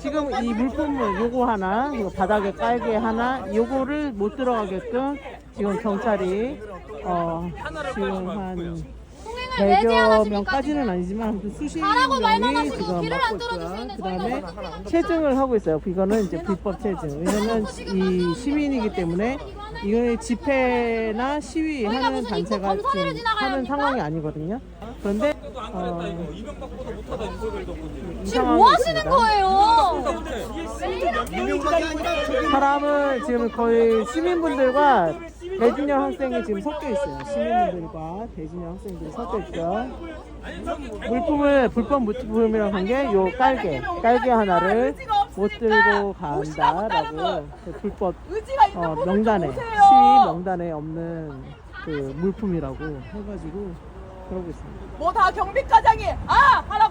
지금 이 물품을 요거 하나, 그리고 바닥에 깔개 하나, 요거를 못 들어가게끔 지금 경찰이 어 지금 한 통행을 내지하십니까 명까지는 아니지만 아무튼 수십 가라고 말만 명이 하시고 지금 길을 안 막고 있고요. 뚫어주시는데 그다음에 저희가 체증을 하고 있어요. 이거는 이제 불법 체증. 왜냐면 이 시민이기 때문에 이거는 집회나 시위하는 저희가 무슨 입국 단체가 검사를 지금 지나가야 하는 합니까? 상황이 아니거든요. 그런데 안 어, 그랬다 이거 이명박보다 못하다 지금 뭐 하시는. 거예요? 사람을 지금 거의 시민분들과 대진영 학생이 지금 섞여 있어요. 시민분들과 대진영 학생들이 섞여 있죠. 물품을 불법 물품이라고 한 게 요 깔개, 깔개 하나를 못 들고 간다라고 그 불법 어, 명단에. 시위 명단에 없는 그 물품이라고 해가지고 그러고 있습니다. 뭐 다 경비과장이 아 하라고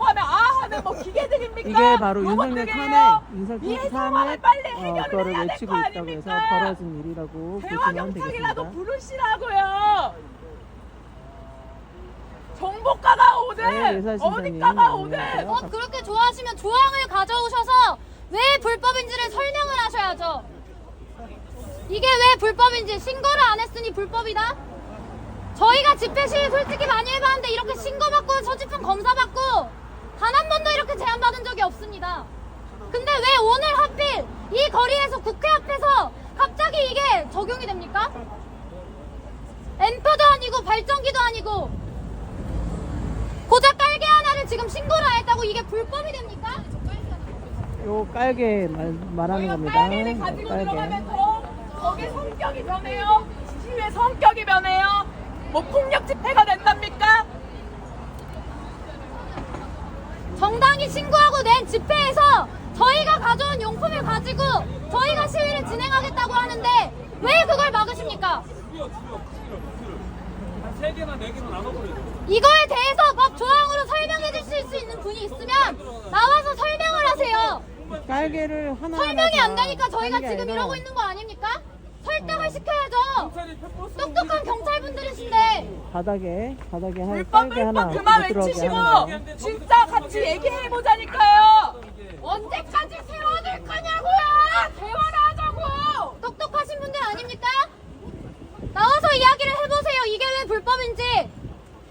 하면 뭐 기계들입니까? 이게 바로 윤석열? 탄핵, 윤석열 이 탄핵 상황을 빨리 어, 해결을 그거를 해야 될 외치고 거 있다고 해서 아닙니까? 벌어진 일이라고 대화 보시면 경찰이라도 되겠습니다. 부르시라고요. 정보과가 네, 오든 의사진단이 어디과가 오든 안녕하세요. 어, 그렇게 좋아하시면 조항을 가져오셔서 왜 불법인지를 설명을 하셔야죠. 이게 왜 불법인지 신고를 안 했으니 불법이다? 저희가 집회 시위 솔직히 많이 해봤는데 이렇게 신고 받고 소지품 검사 받고 단 한 번도 이렇게 제안받은 적이 없습니다. 근데 왜 오늘 하필 이 거리에서 국회 앞에서 갑자기 이게 적용이 됩니까? 앰프도 아니고 발전기도 아니고 고작 깔개 하나를 지금 신고를 안 했다고 이게 불법이 됩니까? 요 깔개 말, 말하는 저희가 겁니다. 빨개를 가지고 깔개. 들어가면 더 거기 성격이 변해요. 시위의 성격이 변해요. 뭐 폭력 집회가 된답니까? 정당이 신고하고 낸 집회에서 저희가 가져온 용품을 가지고 저희가 시위를 진행하겠다고 하는데 왜 그걸 막으십니까? 한세 개나 네 개나 나눠버려 이거에 대해서 법 조항으로 설명해 주실 수 있는 분이 있으면 나와서 설명을 하세요. 깔개를 하나 설명이 하나 안 되니까 저희가 지금 이러고 있는 거 아닙니까? 설득을 시켜야죠. 경찰이 펫버스 똑똑한 경찰분들이신데 바닥에 바닥에 한 깔개 하나 그만 못 들어가게 외치시고 하는 거. 진짜 같이 얘기해 보자니까요. 언제까지 세워둘 거냐고요? 대화를 하자고. 똑똑하신 분들 아닙니까? 나와서 이야기를 해보세요. 이게 왜 불법인지.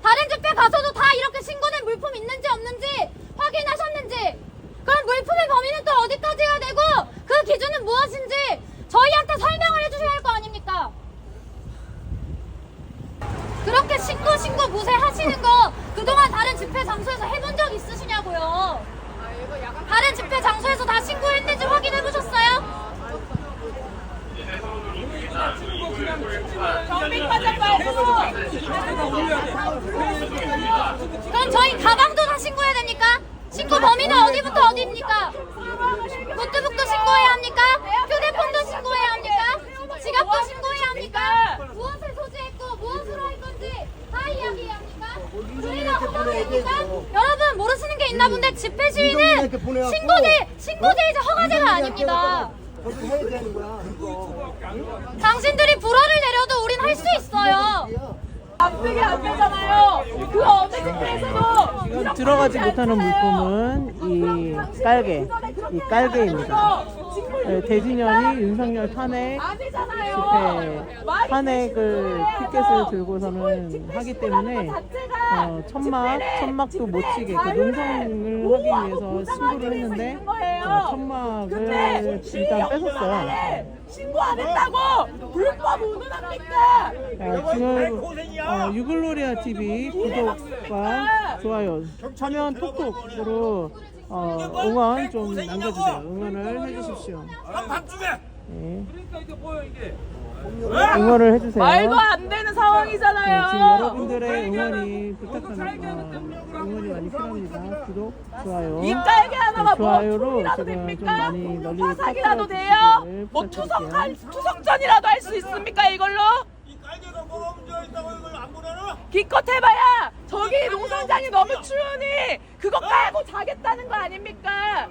다른 집회 가서도 다 이렇게 신고된 물품 있는지 없는지 확인하셨는지. 그럼 물품의 범위는 또 어디까지여야 되고 그 기준은 무엇인지 저희한테 설명을 해주셔야 할 거 아닙니까? 그렇게 신고 신고 무쇠 하시는 거 그동안 다른 집회 장소에서 해본 적 있으시냐고요? 다른 집회 장소에서 다 신고했는지 확인해 보셨어요? 그럼 저희 가방도 다 신고해야 됩니까? 신고 범위는 어디부터 어디입니까? 노트북도 신고해야 합니까? 휴대폰도 신고해야 합니까? 지갑도 신고해야 합니까? 무엇을 소지했고 무엇으로 할 건지 다 이야기해야 합니까? 저희가 허가됩니까? 여러분 모르시는 게 있나 본데 집회 시위는 신고제 신고제이자 허가제가 아닙니다. 그렇게 해야 되는 거야. 당신들이 불화를 내려도 우린 할 수 있어요. 안 쓰게 안 되잖아요. 그 어느 집회에서도 지금 들어가지 못하는 물품은 이 깔개, 이 깔개입니다. 네, 대진영이 윤석열 탄핵. 집회 탄핵을 피켓을 들고서는 하기 때문에 어, 천막 천막도 못 치게 그 농성을 하기 위해서 신고를 했는데 어, 천막을 일단 뺐었어요. 신고 안 했다고 불법 운운합니까? 어, 지금 어, 유글로리아 TV 구독과 좋아요 참여 톡톡으로 어, 응원 좀 남겨주세요. 응원을 해주십시오. 밤중에 네, 그러니까 이게 뭐야 이게 응원을 해주세요. 말도 안 되는 네, 상황이잖아요. 지금 여러분들의 응원이 부탁하는 어, 응원이 많이 필요합니다. 구독, 좋아요. 이 딸기 하나가 네, 뭐 좋아요로 투이라도 지금 좀 됩니까? 많이 널리 화상이라도 돼요? 뭐. 투석할 투석전이라도 할 수 있습니까 이걸로? 기껏 해봐야 저기 농성장이 너무 추우니 그거 깔고 자겠다는 거 아닙니까?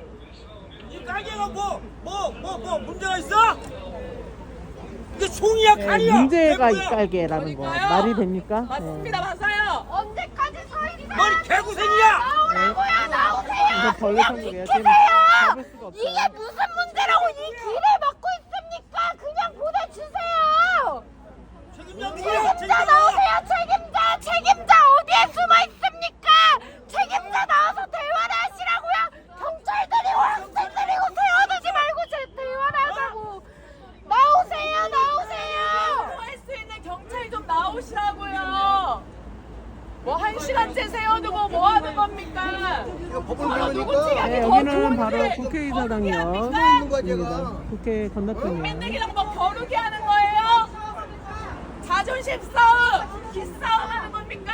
이 깔개가 뭐 뭐 뭐 뭐 문제가 있어? 이게 총이야 네, 칼이야 문제가 이. 깔개라는 거 그러니까요. 말이 됩니까? 맞습니다 맞아요. 언제까지 살인이다? 머리 개구생이야 나오라고요 나오세요 이거 벌레 천국이야. 지금 비키세요 잡을 수가 없어. 이게 무슨 문제라고 이 길을 막고 있습니까 그냥 보내주세요 책임자 나오세요 책임자 책임자 어디에 숨어 있습니까 책임자 나와서 대화를 하시라고요 경찰들이고 학생들이고 세워두지 말고 제 대화를 하자고 나오세요 나오세요 할 수 있는 경찰 좀 나오시라고요. 뭐 한 시간째 세워두고 뭐 하는 겁니까? 누구 네, 더 여기는 바로 국회의사당이요. 국회 건너편이에요. 맨들이랑 뭐 겨루기 하는 거예요? 자존심 싸움, 기싸움 하는 겁니까?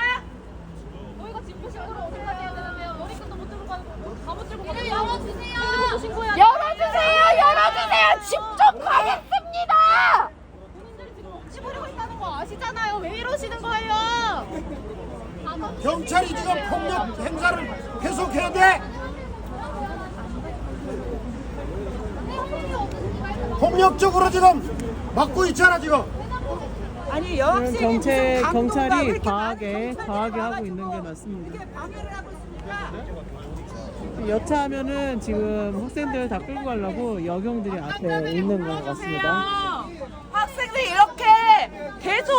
너희가 진부 신고를 어디까지 해야 되냐면 머리끈도 못 들고 가는 거 가못 들고 가는 열어주세요! 열어주세요! 열어주세요! 집 좀 가겠습니다! 본인들이 지금 억지 부리고 있다는 거 아시잖아요. 왜 이러시는 거예요? 경찰이 지금 폭력 행사를 계속해야 돼. 폭력적으로 지금 막고 있잖아 지금. 아니 여학생이 경찰 무슨 왜 경찰이 과하게 과하게 하고 있는 게 맞습니다. 방해를 하고? 여차하면은 지금 학생들 다 끌고 가려고 여경들이 앞에 있는 것 같습니다. 학생들이 이렇게 계속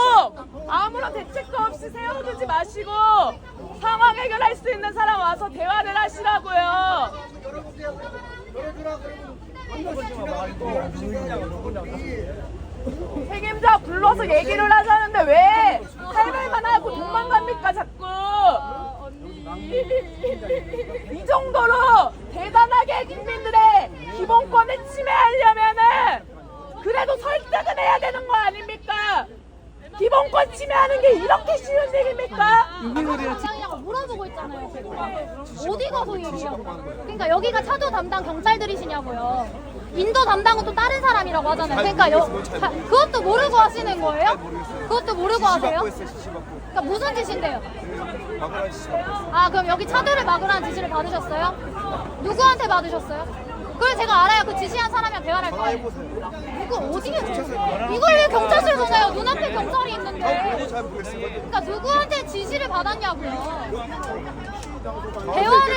아무런 대책도 없이 세워두지 마시고 상황 해결할 수 있는 사람 와서 대화를 하시라고요. 책임자 불러서 얘기를 하자는데 왜 할 말만 하고 도망갑니까 자꾸 이 정도로 대단하게 국민들의 기본권을 침해하려면은 그래도 설득은 해야 되는 거 아닙니까? 기본권 침해하는 게 이렇게 쉬운 일입니까? 그냥 물어보고 있잖아요 어디 가서 얘기하고 그러니까 여기가 차도 담당 경찰들이시냐고요 인도 담당은 또 다른 사람이라고 하잖아요 그러니까 여, 가- 그것도 모르고 하시는 거예요? 그것도 모르고 하세요? 그러니까 무슨 짓인데요? 아 그럼 여기 차도를 막으라는 지시를 받으셨어요? 누구한테 받으셨어요? 그걸 제가 알아요. 그 지시한 사람이랑 대화를 할 거예요. 누구 어디에 이걸 왜 경찰서에 전화해요? 눈앞에 경찰이 있는데. 그러니까 누구한테 지시를 받았냐고요. 대화를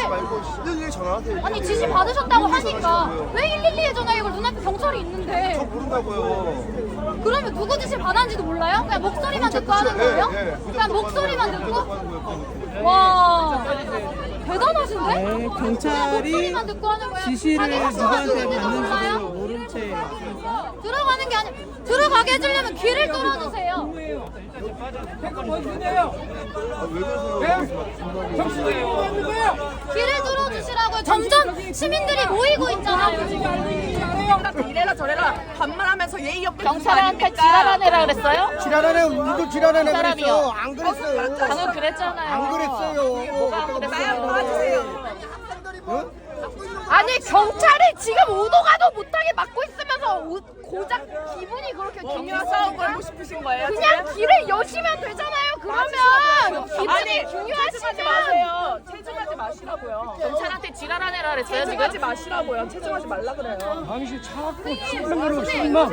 112 전화하세요. 아니 지시 받으셨다고 하니까 왜 112에 전화해? 이걸 눈앞에 경찰이 있는데. 모른다고요. 그러면 누구 지시 받았는지도 몰라요? 그냥 목소리만 듣고 하는 거예요? 그냥 목소리만 듣고? 와 대단하신데? 네, 그냥 경찰이 듣고 하는 거예요? 지시를 누구한테 받는지도 몰라요? 모른 채 들어가는 게 아니 들어가게 해주려면 귀를 뚫어주세요. 귀를 뚫어주시라고 요. 점점 시민들이 모이고 있잖아요. 지금. 이래라 저래라 반말하면서 예의 없게 경찰한테 지랄하네라 그랬어요? 지랄하네 누구 지랄하네 사람이요. 그랬어. 안 그랬어요. 방금 그랬잖아요. 안 그랬어요. 나야 빠지세요. 아니 경찰이 지금 오도가도 못하게 막고 있으면서 오- 고작 기분이 그렇게 중요한 싸움 걸고 싶으신 거예요? 그냥 길을 여시면 되잖아요. 그러면 기분이 중요하시면 마세요. 체증하지 마시라고요. 경찰한테 지랄하네라 그랬어요 체증하지 마시라고요. 체증하지 말라 그래요. 당신 자꾸 네, 시비를 시비만.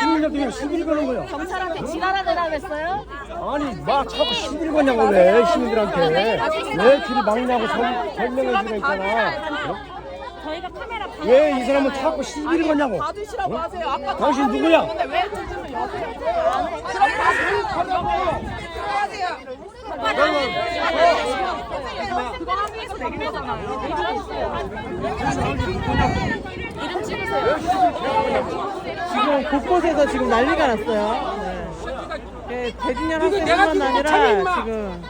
시비를 그냥 시비를 거는 거야. 경찰한테 지랄하네라 그랬어요? 아니 막 자꾸 시비를 거냐고 왜 시민들한테 왜 길을 막냐고 설- 설명해 있잖아. 저희가 카메라 왜 이 사람은 자꾸 시비를 거냐고. 받으시라고 하세요. 아까 당신 다 누구야? 근데 왜 여세요? 지금 곳곳에서 지금 난리가 났어요. 네. 네, 대진년 학생뿐만 아니라 지금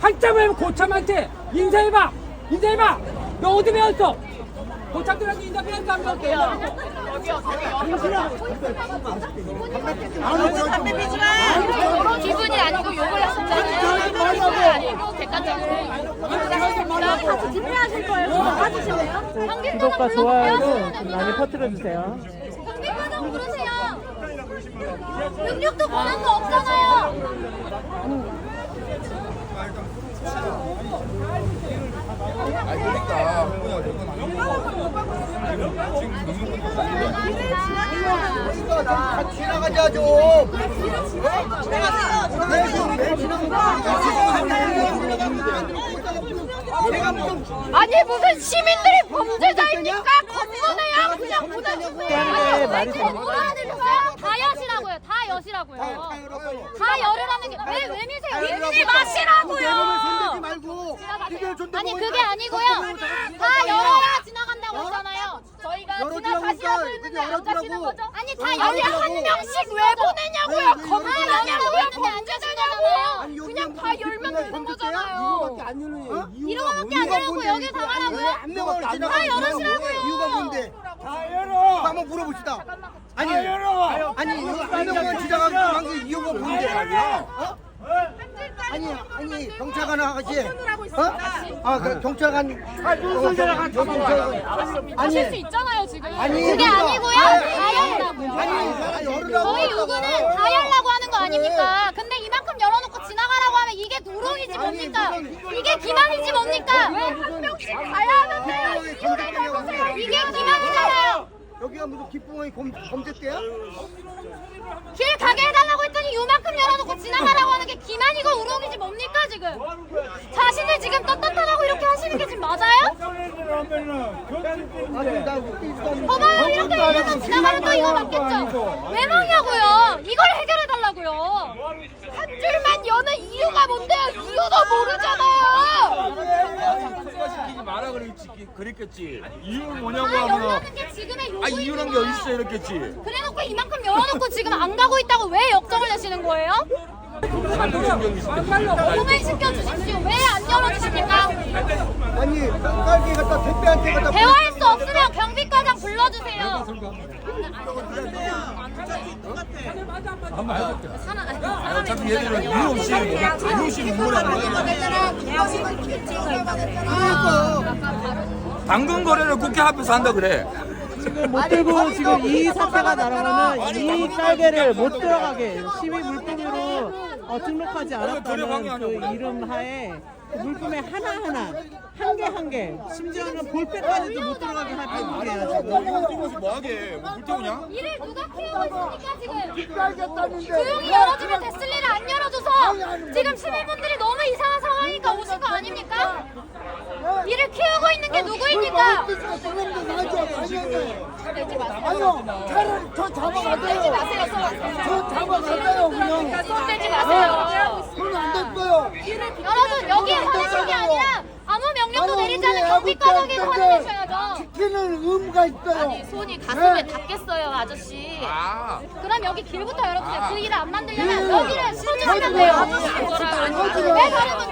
한참을 고참한테 인사해봐 인사해봐 너 어디 배웠어 고참들한테 인사 배웠어 안 배웠어 기분이 아니고 욕을 하셨잖아요. 기분이 아니고 객관적으로 같이 집회하실 거예요? 받으실래요? 구독과 좋아요도 좀 많이 퍼뜨려 주세요. 경비과정 부르세요. 66도 권한도 없잖아요. 지나가자 좀. 아니 무슨 시민들이 범죄자입니까? 건너내야 그냥 보내주세요. 네, 뭐라 들렸어요? 다 여시라고요. 다 여시라고요. 다 열으라는 게왜왜 미세요? 믿지 마시라고요. 아니 그게 아니고요. 다 열어야 지나간다고 했잖아요. 했는데 안 가시는 거죠? 아니 다 열이 한 명씩 왜 보내냐고요? 했는데 안 가시잖아요. 그냥 다 열면 되는 거잖아요. 안 열는 이거밖에 안 열고 여기? 한 명을 다 열으시라고요. 이유가 뭔데? 다 열어. 한번 물어봅시다. 아니. 아니, 한 명만 지나가는 게 이유가 뭔데? 어? 아니, 아니, 경찰관 아가씨. 어? 아, 그 경찰관. 아, 무슨 경찰관? 하실 수 아니, 있잖아요 지금. 아니, 그게 그러니까. 아니고요. 다 열라고요. 아니, 다 열으라고. 저희 요구는 다 열라고 하는 거 아닙니까? 근데 이만큼 열어놓고 지나가라고 하면 이게 우롱이지 뭡니까? 이게 기만이지 뭡니까? 왜 한 명씩 가야 하는데요? 이유를 대보세요. 이게 기만이잖아요. 여기가 무슨 기쁨의 검, 검색대야? 길 가게 해달라고 했더니 요만큼 열어놓고 지나가라고 하는 게 기만이고 우롱이지 뭡니까 지금? 자신을 지금 떳떳하다고 이렇게 하시는 게 지금 맞아요? 아니, 나 웃기지도 않는데. 봐봐요 이렇게 열면서 지나가면 또 이거 맞겠죠? 왜 막냐고요? 이걸 해결해달라고요. 한 줄만 여는 이유가 뭔데요? 이유도 모르잖아요. 시키지 마라 그랬지, 그랬겠지. 이유는 뭐냐고 아 하면 열라는 게 지금의 요구 아 이유란 게 어딨어 이랬겠지. 그래놓고 이만큼 열어놓고 지금 안 가고 있다고 왜 역정을 내시는 거예요? 도매 시켜주십시오. 왜 안 열어주십니까? 아니, 딸기 갖다 택배한테 갖다. 대화할 수 없으면 경비과장 불러주세요. 어차피 얘들은 이유 없이 이유 없이 뭐라는 거야. 당근 거래를 국회 앞에서 한다 그래. 지금 못 들고 지금 이 사태가 날아가면 이 딸개를 못 들어가게 시민 물품으로 어, 등록하지 않았다는 그 이름 하에 그 물품의 하나하나 한 개 한 개 심지어는 볼펜까지도 못 들어가게 할 뿐이에요 지금 이거서 뭐하게? 뭐 불태우냐? 이를 누가 키우고 있습니까 지금? 조용히 열어주면 됐을 일을 안 열어줘서 지금 시민분들이 너무 이상한 상황이니까 오신 거 아닙니까? 이를 키우고 있는 게 누구입니까? 아니요, 차라리 저 잡아가세요. 저 잡아가세요, 그냥. 손대지 마세요. 그러면 안 됐어요. 여러분 여기 화내는 게 아니라 아무 명령도 내리지 않은 경비과정에서 화내셔야죠. 지키는 의무가 있어요. 손이 가슴에 닿겠어요 아저씨. 아. 그럼 여기 길부터 열어주세요. 그 일을 안 만들려면 여기를 실어주시면 돼요. 왜 다른 분